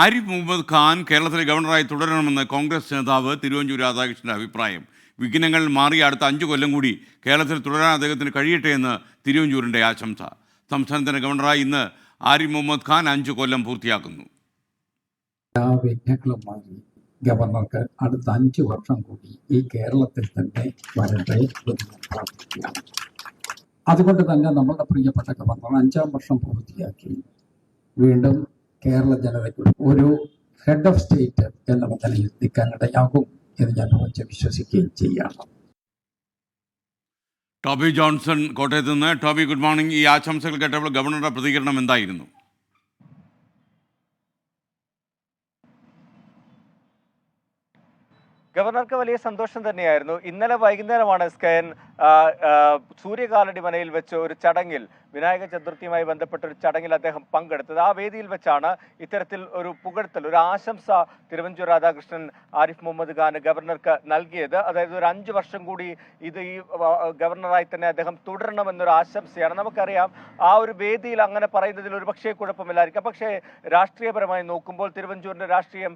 ആരിഫ് മുഹമ്മദ് ഖാൻ കേരളത്തിലെ ഗവർണറായി തുടരണമെന്ന് കോൺഗ്രസ് നേതാവ് തിരുവഞ്ചൂർ രാധാകൃഷ്ണന്റെ അഭിപ്രായം. വിഘ്നങ്ങൾ മാറി അടുത്ത അഞ്ച് കൊല്ലം കൂടി കേരളത്തിൽ തുടരാൻ അദ്ദേഹത്തിന് കഴിയട്ടെ എന്ന് തിരുവഞ്ചൂരിന്റെ ആശംസ. സംസ്ഥാനത്തിന്റെ ഗവർണറായി ഇന്ന് ആരിഫ് മുഹമ്മദ് ഖാൻ അഞ്ച് കൊല്ലം പൂർത്തിയാക്കുന്നു. മാറി ഗവർണർക്ക് അടുത്ത അഞ്ച് വർഷം കൂടി ഈ കേരളത്തിൽ തന്നെ വരട്ടെ അതുകൊണ്ട് തന്നെ നമ്മളുടെ പ്രിയപ്പെട്ട ഗവർണർ അഞ്ചാം വർഷം പൂർത്തിയാക്കി. വീണ്ടും കേരള ജനതയ്ക്ക് ഒരു ഹെഡ് ഓഫ് സ്റ്റേറ്റ് എന്ന നിലയിൽ നിൽക്കാനിടയാകും എന്ന് ഞാൻ ഉറച്ച് വിശ്വസിക്കുകയും ചെയ്യാണ് ടോബി ജോൺസൺ കോട്ടയത്ത് നിന്ന്. ടോബി ഗുഡ് മോർണിംഗ് ഈ ആശംസകൾ കേട്ടപ്പോൾ ഗവർണറുടെ പ്രതികരണം എന്തായിരുന്നു? ഗവർണർക്ക് വലിയ സന്തോഷം തന്നെയായിരുന്നു. ഇന്നലെ വൈകുന്നേരമാണ് സ്കയൻ ആ, ആ, സൂര്യകാലടി മനയിൽ വെച്ച് ഒരു ചടങ്ങിൽ വിനായക ചതുർത്ഥിയുമായി ബന്ധപ്പെട്ട ഒരു ചടങ്ങിൽ അദ്ദേഹം പങ്കെടുത്തത്. ആ വേദിയിൽ വെച്ചാണ് ഇത്തരത്തിൽ ഒരു പുകഴ്ത്തൽ ഒരു ആശംസ തിരുവഞ്ചൂർ രാധാകൃഷ്ണൻ ആരിഫ് മുഹമ്മദ് ഖാൻ ഗവർണർക്ക് നൽകിയത്. അതായത് ഒരു അഞ്ച് വർഷം കൂടി ഇത് ഈ ഗവർണറായി തന്നെ അദ്ദേഹം തുടരണമെന്നൊരു ആശംസയാണ്. നമുക്കറിയാം ആ ഒരു വേദിയിൽ അങ്ങനെ പറയുന്നതിൽ ഒരു പക്ഷേ കുഴപ്പമില്ലായിരിക്കാം. പക്ഷേ രാഷ്ട്രീയപരമായി നോക്കുമ്പോൾ തിരുവഞ്ചൂരിന്റെ രാഷ്ട്രീയം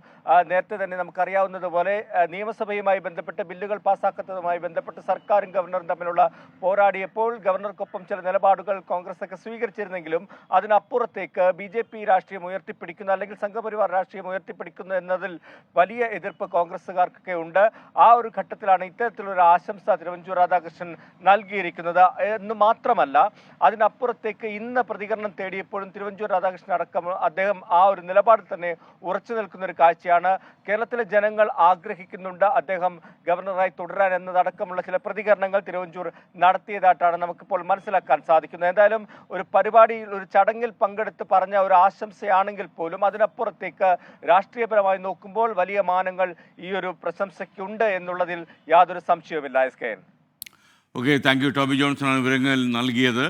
നേരത്തെ തന്നെ നമുക്കറിയാവുന്നതുപോലെ നിയമസഭയുമായി ബന്ധപ്പെട്ട് ബില്ലുകൾ പാസ്സാക്കുന്നതുമായി ബന്ധപ്പെട്ട് സർക്കാരും ഗവർണറും തമ്മിലുള്ള പോരാടിയപ്പോൾ ഗവർണർക്കൊപ്പം ചില നിലപാടുകൾ കോൺഗ്രസ് ഒക്കെ സ്വീകരിച്ചിരുന്നെങ്കിലും അതിനപ്പുറത്തേക്ക് ബി ജെ പി രാഷ്ട്രീയം ഉയർത്തിപ്പിടിക്കുന്ന അല്ലെങ്കിൽ സംഘപരിവാർ രാഷ്ട്രീയം ഉയർത്തിപ്പിടിക്കുന്നു എന്നതിൽ വലിയ എതിർപ്പ് കോൺഗ്രസ്സുകാർക്കൊക്കെ ഉണ്ട്. ആ ഒരു ഘട്ടത്തിലാണ് ഇത്തരത്തിലൊരു ആശംസ തിരുവഞ്ചൂർ രാധാകൃഷ്ണൻ നൽകിയിരിക്കുന്നത്. എന്ന് മാത്രമല്ല അതിനപ്പുറത്തേക്ക് ഇന്ന് പ്രതികരണം തേടിയപ്പോഴും തിരുവഞ്ചൂർ രാധാകൃഷ്ണൻ അടക്കം അദ്ദേഹം ആ ഒരു നിലപാടിൽ തന്നെ ഉറച്ചു നിൽക്കുന്ന ഒരു കാഴ്ചയാണ്. കേരളത്തിലെ ജനങ്ങൾ ആഗ്രഹിക്കുന്നുണ്ട് അദ്ദേഹം ഗവർണറായി തുടരാൻ എന്നതടക്കമുള്ള ചില പ്രതികരണങ്ങൾ തിരുവഞ്ചൂർ നടത്തിയതായിട്ടാണ് നമുക്കിപ്പോൾ മനസ്സിലാക്കാൻ സാധിക്കുന്നത്. എന്തായാലും ഒരു പരിപാടിയിൽ ഒരു ചടങ്ങിൽ പങ്കെടുത്ത് പറഞ്ഞ ഒരു ആശംസയാണെങ്കിൽ പോലും അതിനപ്പുറത്തേക്ക് രാഷ്ട്രീയപരമായി നോക്കുമ്പോൾ വലിയ മാനങ്ങൾ ഈ ഒരു പ്രശംസയ്ക്കുണ്ട് എന്നുള്ളതിൽ യാതൊരു സംശയവുമില്ല S K okay thank you Toby Johnson ആണ് വിവരങ്ങൾ നൽകിയത്.